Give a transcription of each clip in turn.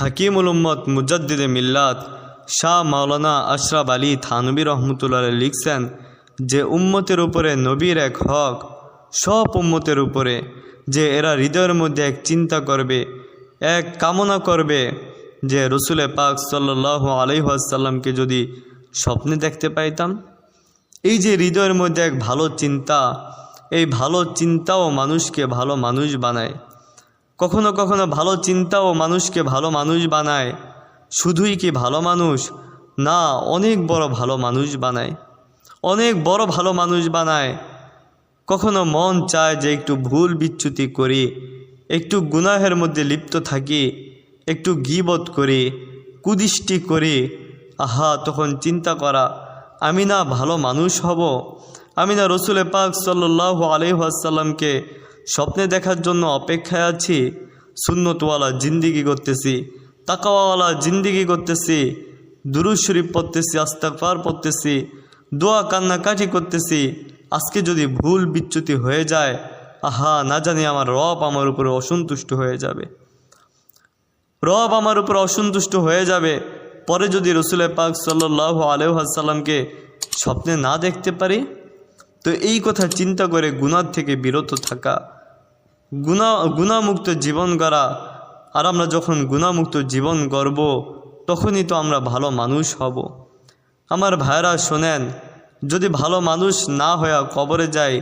হাকিমুল উম্মত মুজাদ্দিদে মিল্লাত শাহ মাওলানা আশরাফ আলী থানবী রহমতুল্লাহ লিখছেন যে উম্মতের উপরে নবীর এক হক, সব উম্মতের উপরে যে এরা হৃদয়ের মধ্যে এক চিন্তা করবে, এক কামনা করবে, যে রসুলে পাক সাল্লাহ আলহাসাল্লামকে যদি স্বপ্নে দেখতে পাইতাম। এই যে হৃদয়ের মধ্যে এক ভালো চিন্তা, এই ভালো চিন্তাও মানুষকে ভালো মানুষ বানায়। কখনো কখনো ভালো চিন্তাও মানুষকে ভালো মানুষ বানায়। শুধুই কি ভালো মানুষ? না, অনেক বড় ভালো মানুষ বানায়। অনেক বড় ভালো মানুষ বানায়। কখনো মন চায় যে একটু ভুল বিচ্যুতি করি, একটু গুনাহের মধ্যে লিপ্ত থাকি, একটু গিবত করি, কুদৃষ্টি করি। আহা, তখন চিন্তা করা, আমি না ভালো মানুষ হব? আমি না রসুলে পাক সাল্লাহ আলহাসাল্লামকে স্বপ্নে দেখার জন্য অপেক্ষায় আছি, সুন্নতওয়ালা জিন্দিগি করতেছি তাকাওয়ালা জিন্দিগি করতেছি দুরুজ শরীফ পড়তেছি আস্তাকফার পড়তেছি, দোয়া কান্নাকাটি করতেছি, আজকে যদি ভুল বিচ্যুতি হয়ে যায়, আহা, না জানি আমার রব আমার উপরে অসন্তুষ্ট হয়ে যাবে। রব আমার উপর অসন্তুষ্ট হয়ে যাবে, পরে যদি রসুলের পাক সাল্লাহ আলহাসাল্লামকে স্বপ্নে না দেখতে পারি তো এই কথা চিন্তা করে গুণার থেকে বিরত থাকা। গুণা, গুণামুক্ত জীবন গড়া। আর আমরা যখন গুণামুক্ত জীবন গড়ব, তখনই তো আমরা ভালো মানুষ হব। আমার ভাইরা শোনেন, যদি ভালো মানুষ না হয়ে কবরে যায়,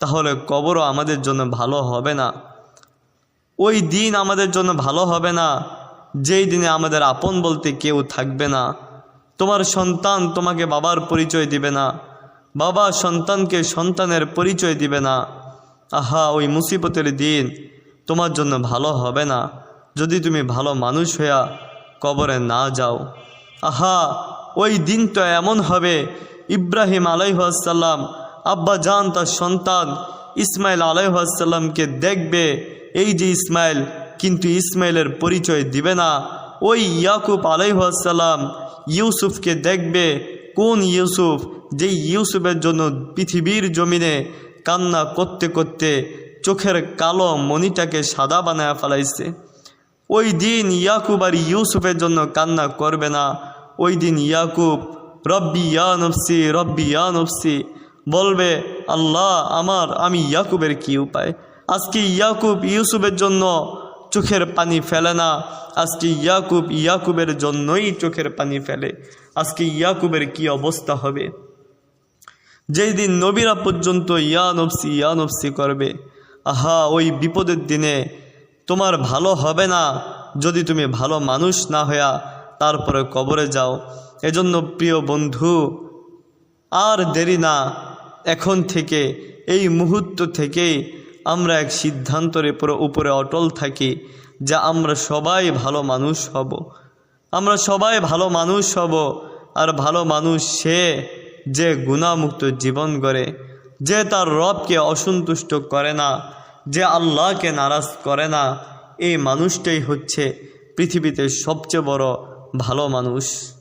তাহলে কবরও আমাদের জন্য ভালো হবে না। ওই দিন আমাদের জন্য ভালো হবে না, যেই দিনে আমাদের আপন বলতে কেউ থাকবে না। তোমার সন্তান তোমাকে বাবার পরিচয় দিবে না। বাবা সন্তানকে সন্তানের পরিচয় দিবে না। আহা, ওই মুসিবতের দিন তোমার জন্য ভালো হবে না। যদি তুমি ভালো মানুষ হইয়া কবরে না যাও। আহা, ওই দিন তো এমন হবে। ইব্রাহিম আলাইহাসাল্লাম আব্বা জান তার সন্তান ইসমাইল আলাইহাসাল্লামকে দেখবে। এই যে ইসমাইল, কিন্তু ইসমাইলের পরিচয় দিবে না। ওই ইয়াকুব আলাইহাসাল্লাম ইউসুফকে দেখবে। কোন ইউসুফ? যেই ইউসুফের জন্য পৃথিবীর জমিনে কান্না করতে করতে চোখের কালো মণিটাকে সাদা বানায় ফেলাইছে। ওই দিন ইয়াকুব আর ইউসুফের জন্য কান্না করবে না। ওই দিন ইয়াকুব, রব্বি ইয়া নফসি, রব্বি ইয়া নফসি বলবে, আল্লাহ, আমার, আমি ইয়াকুবের কি উপায়? আজকে ইয়াকুব ইউসুফের জন্য চোখের পানি ফেলে না। আজকে ইয়াকুব ইয়াকুবের জন্যই চোখের পানি ফেলে। আজকে ইয়াকুবের কি অবস্থা হবে? যেই দিন নবীরা পর্যন্ত ইয়া নফসি ইয়া নফসি করবে, আহা, ওই বিপদের দিনে তোমার ভালো হবে না যদি তুমি ভালো মানুষ না হইয়া তারপরে কবরে যাও। এজন্য প্রিয় বন্ধু, আর দেরি না, এখন থেকে, এই মুহূর্ত থেকেই আমরা এক সিদ্ধান্তের উপরে উপরে অটল থাকি যা আমরা সবাই ভালো মানুষ হব। আমরা সবাই ভালো মানুষ হব, আর ভালো মানুষ সে যে গুণামুক্ত জীবন গড়ে, যে তার রবকে অসন্তুষ্ট করে না, যে আল্লাহকে নারাজ করে না, এই মানুষটাই হচ্ছে পৃথিবীতে সবচেয়ে বড় ভালো মানুষ।